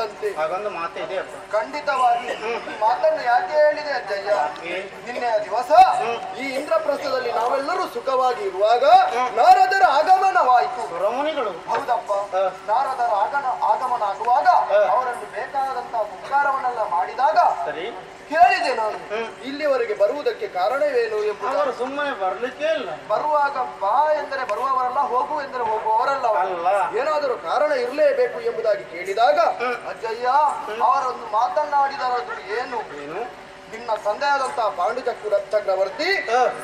ತಪ್ಪುವುದಿಲ್ಲಂತೆ ಹಾಗೊಂದು ಮಾತು ಇದೆ ಖಂಡಿತವಾಗಿ. ಈ ಮಾತನ್ನು ಯಾಕೆ ಹೇಳಿದೆ ಅಜ್ಜಯ್ಯ? ನಿನ್ನೆ ದಿವಸ ಈ ಇಂದ್ರಪ್ರಸ್ಥದಲ್ಲಿ ನಾವೆಲ್ಲರೂ ಸುಖವಾಗಿ ಇರುವಾಗ ನಾರದರ ಆಗಮನವಾಯಿತು. ಸುರಮುನಿಗಳು ಹೌದಪ್ಪ. ನಾರದರ ಆಗಮನ ಆಗುವಾಗ. ಅವರನ್ನು ಬೇಕಾದಂತಹ ಉಪಕಾರವನ್ನೆಲ್ಲ ಮಾಡಿದಾಗ ಸರಿ. ಕೇಳಿದೆ ನಾನು. ಇಲ್ಲಿವರೆಗೆ ಬರುವುದಕ್ಕೆ ಕಾರಣವೇನು ಎಂಬುದು ಅವರು ಸುಮ್ಮನೆ ಬರ್ಲಿಕ್ಕೆ ಇಲ್ಲ. ಬರುವಾಗ ಬಾ ಎಂದರೆ ಬರುವವರಲ್ಲ ಹೋಗು ಎಂದರೆ ಹೋಗುವವರಲ್ಲ ಅವರು. ಅಲ್ಲ. ಏನಾದರೂ ಕಾರಣ ಇರಲೇಬೇಕು ಎಂಬುದಾಗಿ ಕೇಳಿದಾಗ ಅಜ್ಜಯ್ಯ ಅವರೊಂದು ಮಾತನಾಡಿದರದು ಏನು? ಏನು? ನಿನ್ನ ತಂದೆಯಾದಂತಹ ಪಾಂಡು ಚಕ್ರ ಚಕ್ರವರ್ತಿ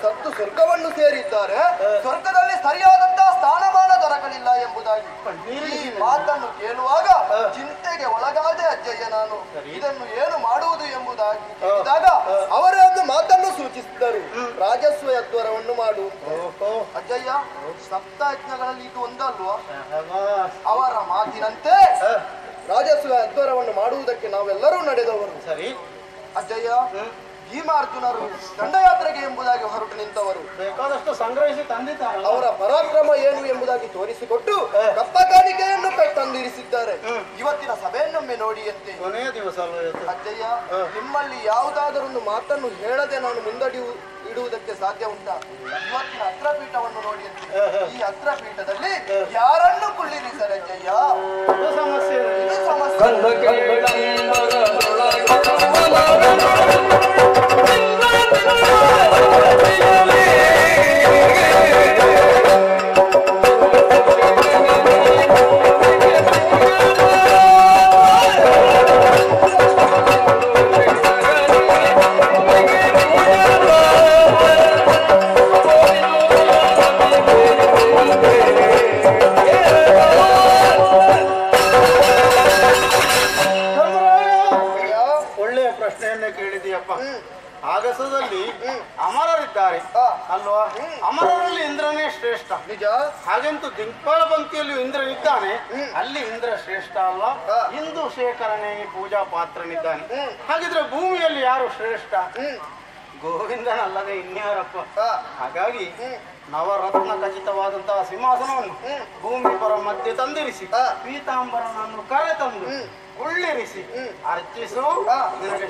ಸತ್ತು ಸ್ವರ್ಗವನ್ನು ಸೇರಿದ್ದಾರೆ. ಸ್ವರ್ಗದಲ್ಲಿ ಸರಿಯಾದಂತಹ ಸ್ಥಾನಮಾನ ದೊರಕಲಿಲ್ಲ ಎಂಬುದಾಗಿ ಈ ಮಾತನ್ನು ಕೇಳುವಾಗ ಚಿಂತೆಗೆ ಒಳಗಾದೆ ಅಜ್ಜಯ್ಯ ನಾನು. ಇದನ್ನು ಏನು ಮಾಡುವುದು ಎಂಬುದಾಗಿ ಕೇಳಿದಾಗ ಅವರೇ ಒಂದು ಮಾತನ್ನು ಸೂಚಿಸಿದರು. ರಾಜಸ್ವ ಯತ್ವರವನ್ನು ಮಾಡು. ಅಜ್ಜಯ್ಯ ಸಪ್ತಯಜ್ಞಗಳಲ್ಲಿ ಇದು ಒಂದಲ್ವಾ? ಅವರ ಮಾತಿನಂತೆ ರಾಜಸ್ವ ಯತ್ವರವನ್ನು ಮಾಡುವುದಕ್ಕೆ ನಾವೆಲ್ಲರೂ ನಡೆದವರು. ಸರಿ. ಅಜ್ಜಯ್ಯ ಭೀಮಾರ್ಜುನರು ದಂಡಯಾತ್ರೆಗೆ ಎಂಬುದಾಗಿ ಹೊರಟು ನಿಂತವರು. ಬೇಕಾದಷ್ಟು ಸಂಗ್ರಹಿಸಿ ತಂದಿದ್ದಾರೆ. ಅವರ ಪರಾಕ್ರಮ ಏನು ಎಂಬುದಾಗಿ ತೋರಿಸಿಕೊಟ್ಟು ಕಪ್ಪ ಕಾಣಿಕೆಯನ್ನು ಕೈ ತಂದಿರಿಸಿದ್ದಾರೆ. ಇವತ್ತಿನ ಸಭೆಯನ್ನೊಮ್ಮೆ ನೋಡಿಯಂತೆ ಕೊನೆಯ ದಿವಸ ಅಜ್ಜಯ್ಯ ನಿಮ್ಮಲ್ಲಿ ಯಾವುದಾದರೊಂದು ಮಾತನ್ನು ಹೇಳದೆ ನಾನು ಮುಂದಡಿ ಇಡುವುದಕ್ಕೆ ಸಾಧ್ಯ ಉಂಟಾ? ಇವತ್ತಿನ ಅಸ್ತ್ರಪೀಠವನ್ನು ನೋಡಿ ಈ ಅಸ್ತ್ರಪೀಠದಲ್ಲಿ ಯಾರನ್ನು ಕುಳ್ಳಿರಿಸರೆ ಅಜ್ಜಯ್ಯ ಅದು ಸಮಸ್ಯೆ ಸಮಸ್ಯೆ ನಿಜ? ಹಾಗೆಂತೂ ದಿಕ್ಪಾಲ ಪಂಕ್ತಿಯಲ್ಲಿ ಇಂದ್ರನಿದ್ದಾನೆ ಅಲ್ಲಿ ಇಂದ್ರ ಶ್ರೇಷ್ಠ ಅಲ್ಲ. ಹಿಂದೂ ಇಂದು ಶೇಖರನೇ ಪೂಜಾ ಪಾತ್ರನಿದ್ದಾನೆ. ಹಾಗಿದ್ರೆ ಭೂಮಿಯಲ್ಲಿ ಯಾರು ಶ್ರೇಷ್ಠ? ಗೋವಿಂದ ಗೋವಿಂದನಲ್ಲದೆ ಇನ್ಯಾರಪ್ಪ? ಹಾಗಾಗಿ ನವರತ್ನ ಖಚಿತವಾದಂತಹ ಸಿಂಹಾಸನವನ್ನು ಹ್ಮ್. ಭೂಮಿ ಪರ ಮಧ್ಯೆ ತಂದಿರಿಸಿ ಪೀತಾಂಬರನನ್ನು ಕರೆ ತಂದು ಕುಳ್ಳಿರಿಸಿ ಉಳ್ಳಿರಿಸಿ. ಅರ್ಚಿಸು. ನಿನಗೆ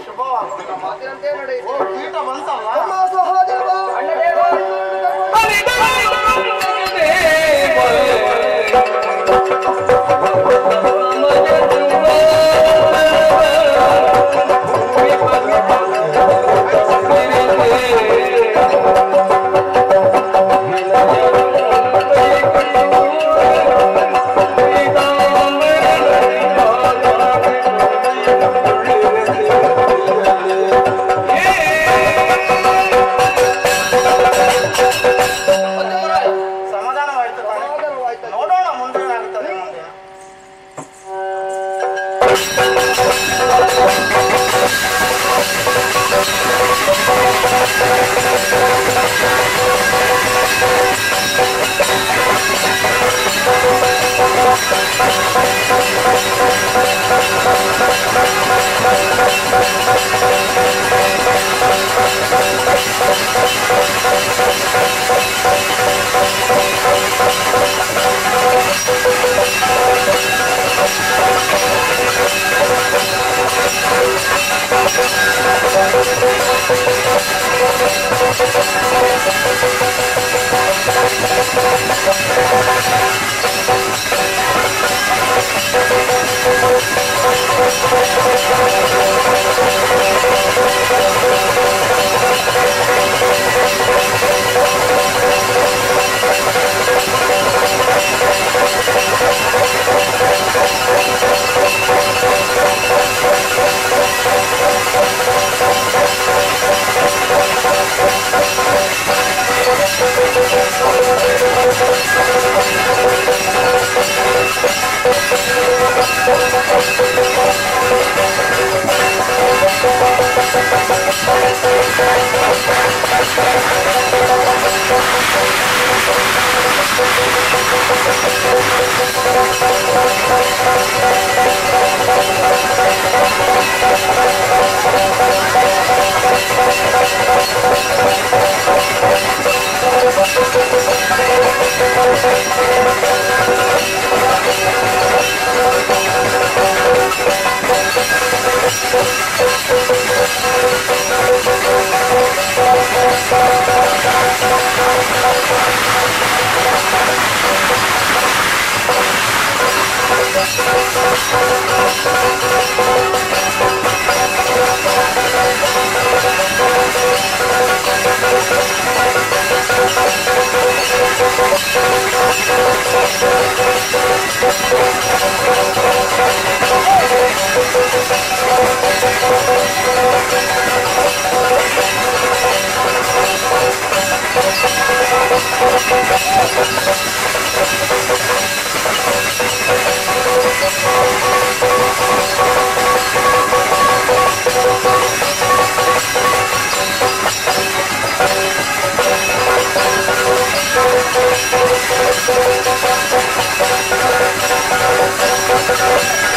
ಪೀಠ ಬಂತಲ್ಲ? Yeah.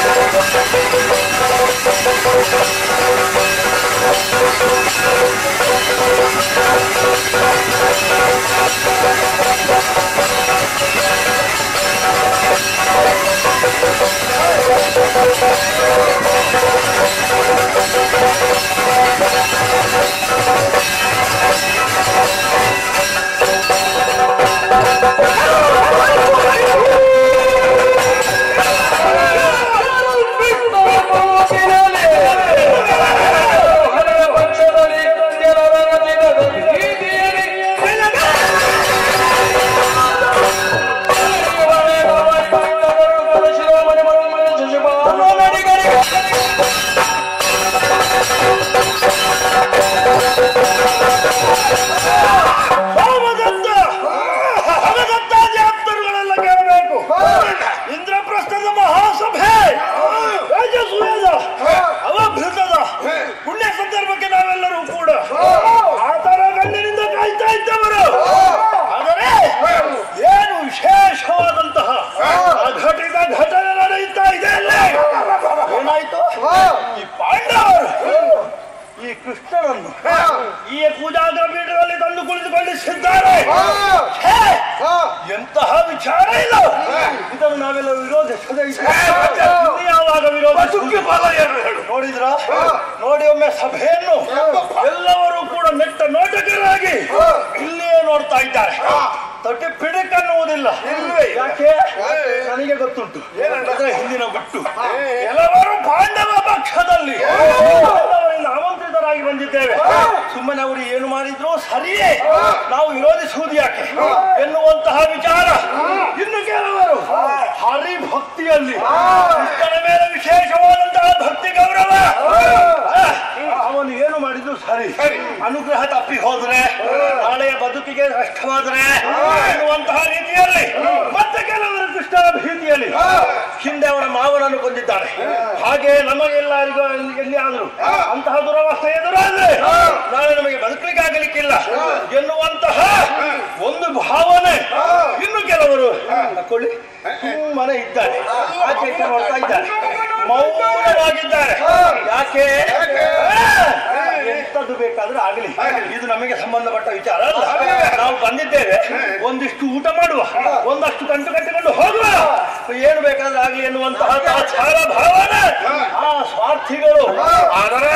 Oh, ಸಭೆಯನ್ನು ಎಲ್ಲರೂ ಕೂಡ ನೆಟ್ಟ ನೋಟಕರಾಗಿ ಇಲ್ಲಿಯೇ ನೋಡ್ತಾ ಇದ್ದಾರೆ. ತಟ್ಟೆ ಪಿಡಕ್ ಅನ್ನುವುದಿಲ್ಲ ಯಾಕೆ? ನನಗೆ ಗೊತ್ತುಂಟು. ಏನಂತಂದ್ರೆ ಹಿಂದಿನ ಬಿಟ್ಟು ಕೆಲವರು ಪಾಂಡವ ಪಕ್ಷದಲ್ಲಿ ಆಮಂತ್ರಿತರಾಗಿ ಬಂದಿದ್ದೇವೆ. ಸುಮ್ಮನೆ ಅವರು ಏನು ಮಾಡಿದ್ರು ಸರಿಯೇ. ನಾವು ವಿರೋಧಿಸುವುದು ಯಾಕೆ? ಎನ್ನುವಂತಹ ವಿಚಾರ. ಇನ್ನು ಕೆಲವರು ಹರಿ ಭಕ್ತಿಯಲ್ಲಿ ಮೇಲೆ ವಿಶೇಷವಾದಂತಹ ಭಕ್ತಿ ಗೌರವ. ಅವನು ಏನು ಮಾಡಿದ್ರು ಸರಿ. ಅನುಗ್ರಹ ತಪ್ಪಿ ಹೋದ್ರೆ ನಾಳೆಯ ಬದುಕಿಗೆ ನಷ್ಟವಾದ್ರೆ ಎನ್ನುವಂತಹ ರೀತಿಯಲ್ಲಿ ಮತ್ತೆ ಕೆಲವರು ಕೃಷ್ಣನ ಭೀತಿಯಲ್ಲಿ ಹಿಂದೆ ಅವನ ಮಾವನನ್ನು ಕೊಂದಿದ್ದಾರೆ. ಹಾಗೆ ನಮಗೆಲ್ಲರಿಗೂ ಎಲ್ಲಿ ಆದ್ರು ಅಂತಹ ದುರವಸ್ಥೆ ಎದುರಾದ್ರೆ ನಾಳೆ ನಮಗೆ ಬದುಕಲಿಕ್ಕಾಗಲಿಕ್ಕಿಲ್ಲ ಎನ್ನುವಂತಹ ಒಂದು ಭಾವನೆ ಇನ್ನು ಕೆಲವರು ಹಾಕೊಳ್ಳಿ ಸುಮ್ಮನೆ ಇದ್ದಾರೆ ಆಚೆ ನೋಡ್ತಾ ಇದ್ದಾರೆ ಮೌನವಾಗಿದ್ದಾರೆ ಯಾಕೆ? ಎಂತದ್ದು ಬೇಕಾದ್ರೂ ಆಗಲಿ. ಇದು ನಮಗೆ ಸಂಬಂಧಪಟ್ಟ ವಿಚಾರ ಅಲ್ಲ. ನಾವು ಬಂದಿದ್ದೇವೆ. ಒಂದಿಷ್ಟು ಊಟ ಮಾಡುವ. ಒಂದಷ್ಟು ಗಂಟು ಕಟ್ಟಿಕೊಂಡು ಹೋಗುವ. ಏನು ಬೇಕಾದ್ರೂ ಆಗಲಿ ಎನ್ನುವಂತಹ ಆಚಾರ ಭಾವನೆ. ಆ ಸ್ವಾರ್ಥಿಗಳು. ಆದರೆ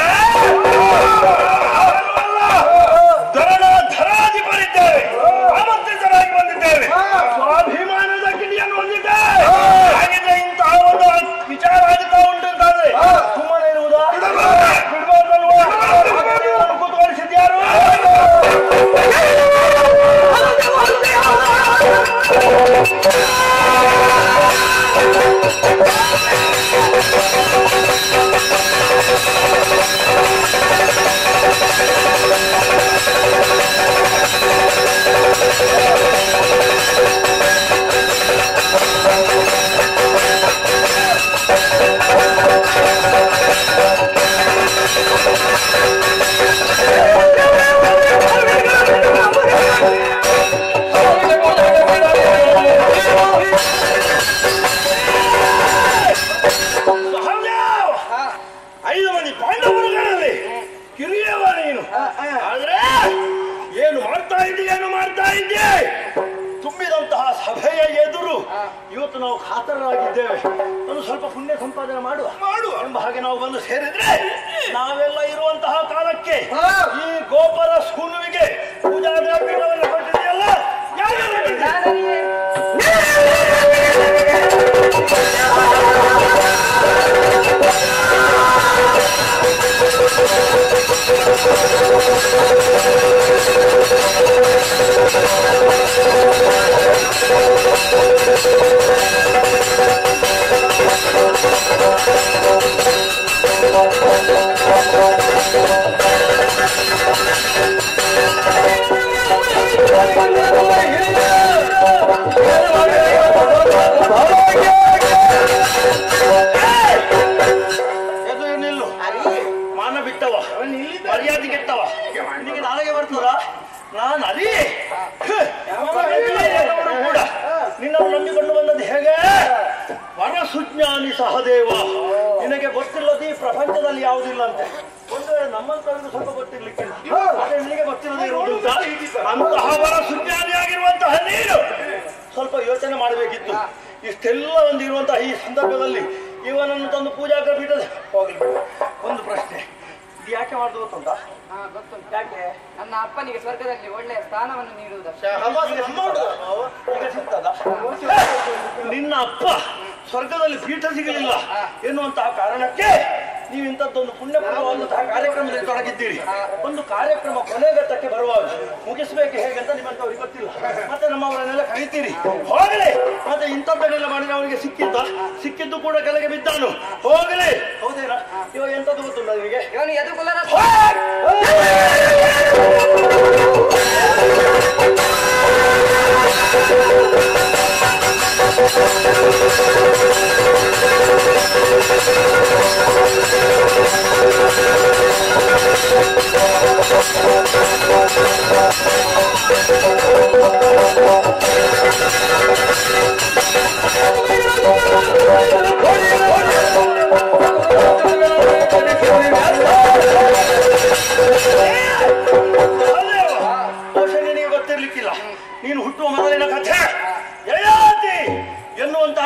ẹnu onígbẹ́. ಸಂಪಾದನೆ ಮಾಡುವ ಮಾಡುವ. ಎಂಬ ಹಾಗೆ ನಾವು ಬಂದು ಸೇರಿದ್ರೆ ನಾವೆಲ್ಲ ಇರುವಂತಹ ಕಾಲಕ್ಕೆ ಈ ಗೋಪುರ ಸ್ಕೂಲುವಿಗೆ ಪೂಜಾ ಮಾನ ಬಿಟ್ಟವ ಮರ್ಯಾದೆ ಕೆಟ್ಟವ? ನಿನಗೆ ನಾಳೆಗೆ ಬರ್ತದ ನಾನು ಅಲಿ ಕೂಡ. ನಿನ್ನ ನಂಬಿಕೊಂಡು ಬಂದದ್ದು ಹೇಗೆ? ವರಸುಜ್ಞಾನಿ ಸಹದೇವ. ನಿನಗೆ ಗೊತ್ತಿಲ್ಲದ ಈ ಪ್ರಪಂಚದಲ್ಲಿ ಯಾವುದಿಲ್ಲ ಅಂತೆ ಒಂದು ವೇಳೆ ಸ್ವಲ್ಪ ಗೊತ್ತಿರ್ಲಿಕ್ಕಿಲ್ಲ. ಗೊತ್ತಿಲ್ಲದೆ ಇರುವುದು ಅಂತಹ ವರ ಆಗಿರುವಂತಹ ನೀನು. ಸ್ವಲ್ಪ ಯೋಚನೆ ಮಾಡಬೇಕಿತ್ತು. ಇಷ್ಟೆಲ್ಲ ಒಂದು ಇರುವಂತಹ ಈ ಸಂದರ್ಭದಲ್ಲಿ ಇವನನ್ನು ತಂದು ಪೂಜಾ ಪೀಠದ ಬಿಡು. ಒಂದು ಪ್ರಶ್ನೆ. ಇದು ಯಾಕೆ ಮಾಡುದು ಗೊತ್ತುಂಟ? ಹಾ ಗೊತ್ತುಂಟು. ಯಾಕೆ? ನನ್ನ ಅಪ್ಪನಿಗೆ ಸ್ವರ್ಗದಲ್ಲಿ ಒಳ್ಳೆಯ ಸ್ಥಾನವನ್ನು? ಈಗ ನಿನ್ನ ಅಪ್ಪ ಸ್ವರ್ಗದಲ್ಲಿ ಪೀಠ ಸಿಗಲಿಲ್ಲ ಎನ್ನುವಂತಹ ಕಾರಣಕ್ಕೆ ನೀವು ಇಂಥದ್ದೊಂದು ಪುಣ್ಯಪೂರ್ಣವಾದಂತಹ ಕಾರ್ಯಕ್ರಮದಲ್ಲಿ ತೊಡಗಿದ್ದೀರಿ. ಒಂದು ಕಾರ್ಯಕ್ರಮ ಕೊನೆಗಟ್ಟಕ್ಕೆ ಬರುವಾಗ ಮುಗಿಸ್ಬೇಕು ಹೇಗೆ ಅಂತ ನಿಮ್ಮಂತವ್ರಿಗೆ ಗೊತ್ತಿಲ್ಲ. ಮತ್ತೆ ನಮ್ಮವರನ್ನೆಲ್ಲ ಕರೀತೀರಿ. ಹೋಗಲಿ. ಮತ್ತೆ ಇಂಥದ್ದನ್ನೆಲ್ಲ ಮಾಡಿ ಅವನಿಗೆ ಸಿಕ್ಕಿದ್ದ ಸಿಕ್ಕಿದ್ದು ಕೂಡ ಕೆಳಗೆ ಬಿದ್ದಾನು. ಹೋಗಲಿ. ಹೌದೇನಾ? ಇವಾಗ ಎಂತದ್ದು ಗೊತ್ತಿಲ್ಲ ನಿಮಗೆ? ಇವನು ಎದು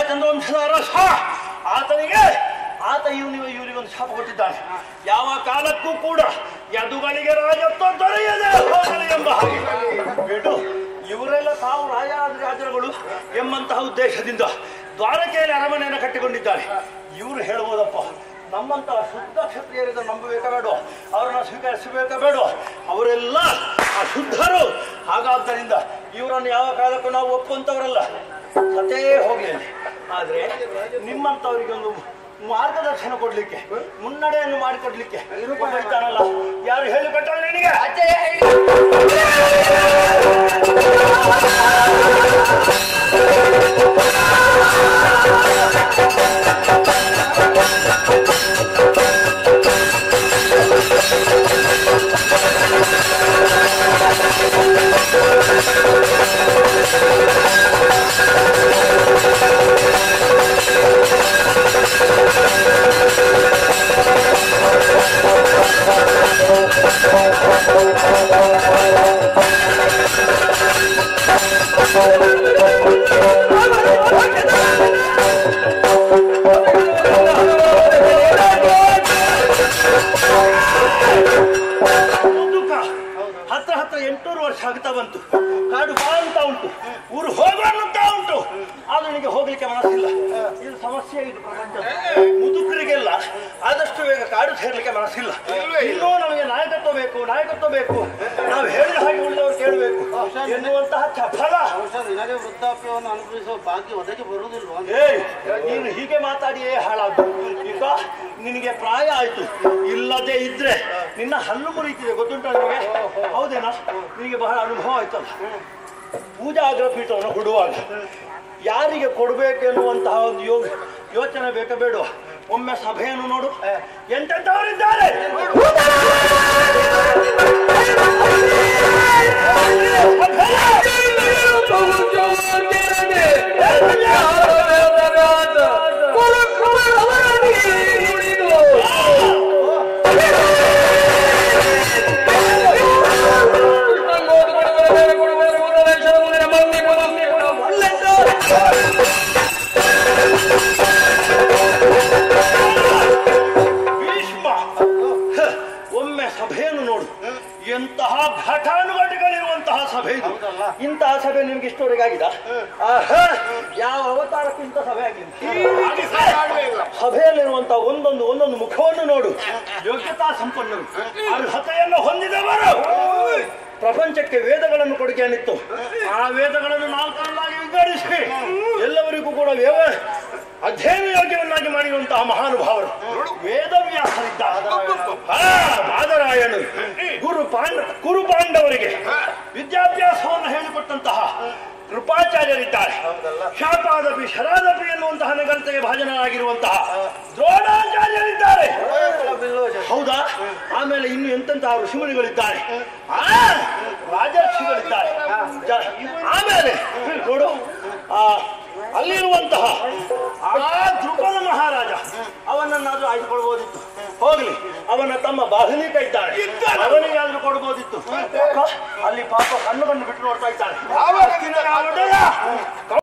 ಚಂದ್ರವಂಶದ ಅರಸ ಆತನಿಗೆ, ಆತ ಇವನಿವ, ಇವನಿಗೆ ಒಂದು ಶಾಪ ಕೊಟ್ಟಿದ್ದಾನೆ. ಯಾವ ಕಾಲಕ್ಕೂ ಕೂಡ ಯದುಗಳಿಗೆ ರಾಜತ್ವ ದೊರೆಯದೆ ಹೋಗಲಿ ಎಂಬ ಹಾಗೆ. ಬಿಡು, ಇವರೆಲ್ಲ ತಾವು ರಾಜಾದಿರಾಜರುಗಳು ಎಂಬಂತಹ ಉದ್ದೇಶದಿಂದ ದ್ವಾರಕೆಯಲ್ಲಿ ಅರಮನೆಯನ್ನು ಕಟ್ಟಿಕೊಂಡಿದ್ದಾರೆ. ಇವರು ಹೇಳ್ಬೋದಪ್ಪ ನಮ್ಮಂತಹ ಶುದ್ಧ ಕ್ಷತ್ರಿಯರಿಂದ ನಂಬಬೇಕಾ ಬೇಡ ಅವರನ್ನ ಸ್ವೀಕರಿಸಬೇಕಾ ಬೇಡ ಅವರೆಲ್ಲ ಅಶುದ್ಧರು. ಹಾಗಾದ್ದರಿಂದ ಇವರನ್ನು ಯಾವ ಕಾಲಕ್ಕೂ ನಾವು ಒಪ್ಪುವಂತವರಲ್ಲ. ಸತೇ ಹೋಗ್ಲಿ. ಆದ್ರೆ ನಿಮ್ಮಂತವರಿಗೆ ಒಂದು ಮಾರ್ಗದರ್ಶನ ಕೊಡ್ಲಿಕ್ಕೆ ಮುನ್ನಡೆಯನ್ನು ಮಾಡಿಕೊಡ್ಲಿಕ್ಕೆ ಇದ್ದಾನಲ್ಲ ಯಾರು ಹೇಳಿಕೊಟ್ಟಲ್ಲ ನಿನಗೆ? ಅಜ್ಜಯ್ಯ ಹೇಳಿ. ಕಾಡು ಸೇರ್ಲಿಕ್ಕೆ ಮನಸ್ಸಿಲ್ಲ. ಇನ್ನೂ ನಮಗೆ ನಾಯಕತ್ವ ಬೇಕು ನಾಯಕತ್ವ ಬೇಕು. ನಾವು ಹೇಳಿದ ಹಾಗೆ ಉಳಿದವರು ಕೇಳಬೇಕು. ಎನ್ನುವಂತಹ ಚಪಲ ವೃದ್ಧಾಪ್ಯವನ್ನು ಅನುಭವಿಸುವ ಭಾಗ್ಯ ಒದಗಿ ಬರುವುದಿಲ್ವಾ? ಏ ನೀನು ಹೀಗೆ ಮಾತಾಡಿಯೇ ಹಾಳಾದ್ದು ಈಗ ನಿನಗೆ ಪ್ರಾಯ ಆಯ್ತು. ಇಲ್ಲದೆ ಇದ್ರೆ ನಿನ್ನ ಹಲ್ಲು ಮುರಿತಿದೆ. ಗೊತ್ತುಂಟ ನಿಮಗೆ ಹೌದೇನಾ? ನಿನಗೆ ಬಹಳ ಅನುಭವ ಆಯ್ತಲ್ಲ. ಪೂಜಾ ಅಗ್ರಪೀಠವನ್ನು ಕೊಡುವಾಗ ಯಾರಿಗೆ ಕೊಡಬೇಕೆನ್ನುವಂತಹ ಒಂದು ಯೋಗ ಯೋಚನೆ ಬೇಕಾ ಬೇಡ ಒಮ್ಮೆ ಸಭೆಯನ್ನು ನೋಡು. ಎಂತೆಂಥವರಿದ್ದಾರೆ ಇಂತಹ ಸಭೆ ನಿಮ್ಗೆ ಇಷ್ಟವರೆಗೆ ಆಗಿದ? ಯಾವ ಅವತಾರಕ್ಕೂ ಇಂಥ ಸಭೆ ಆಗಿಲ್ಲ ಸಭೆಯಲ್ಲಿರುವಂತ ಒಂದೊಂದು ಒಂದೊಂದು ಮುಖವನ್ನು ನೋಡು. ಯೋಗ್ಯತಾ ಸಂಪನ್ನರು. ಅರ್ಹತೆಯನ್ನು ಹೊಂದಿದವರು. ಪ್ರಪಂಚಕ್ಕೆ ವೇದಗಳನ್ನು ಕೊಡುಗೆಯನ್ನಿತ್ತು ಆ ವೇದಗಳನ್ನು ನಾಲ್ಕರನ್ನಾಗಿ ವಿಂಗಡಿಸಿ. ಎಲ್ಲವರಿಗೂ ಕೂಡ ವ್ಯವ ಅಧ್ಯಯನ ಯೋಗ್ಯವನ್ನಾಗಿ ಮಾಡಿರುವಂತಹ ಮಹಾನುಭಾವರು. ವೇದವ್ಯಾಸರಿದ್ದ ಹಾ, ಬಾದರಾಯಣರು ಗುರು ಪಾಂಡ ಗುರು ಪಾಂಡವರಿಗೆ ವಿದ್ಯಾಭ್ಯಾಸವನ್ನು ಹೇಳಿಕೊಟ್ಟಂತಹ ಕೃಪಾಚಾರ್ಯರಿದ್ದಾರೆ. ಶಾಪಾದಪಿ ಶರಾದಪಿ ಎನ್ನುವಂತಹ ನಗರತೆಗೆ ಭಾಜನರಾಗಿರುವಂತಹ ದ್ರೋಣಾಚಾರ್ಯರಿದ್ದಾರೆ. ಹೌದಾ? ಆಮೇಲೆ ಇನ್ನು ಎಂತಹ ಋಷಿಮುನಿಗಳಿದ್ದಾರೆ. ಆ, ರಾಜರ್ಷಿಗಳಿದ್ದಾರೆ. ಆಮೇಲೆ ನೋಡು ಆ ಅಲ್ಲಿರುವಂತಹ ಆ ಧ್ರುಪದ ಮಹಾರಾಜ ಅವನನ್ನಾದ್ರೂ ಆಯ್ದುಕೊಳ್ಬೋದಿತ್ತು. ಹೋಗ್ಲಿ ಅವನ ತಮ್ಮ ಬಾಹುಲಿಕ ಇದ್ದಾನೆ ಅವನಿಗಾದ್ರೂ ಕೊಡ್ಬೋದಿತ್ತು. ಅಲ್ಲಿ ಪಾಪ ಕಣ್ಣು ಕಣ್ಣು ಬಿಟ್ಟು ನೋಡ್ತಾ ಇದ್ದಾನೆ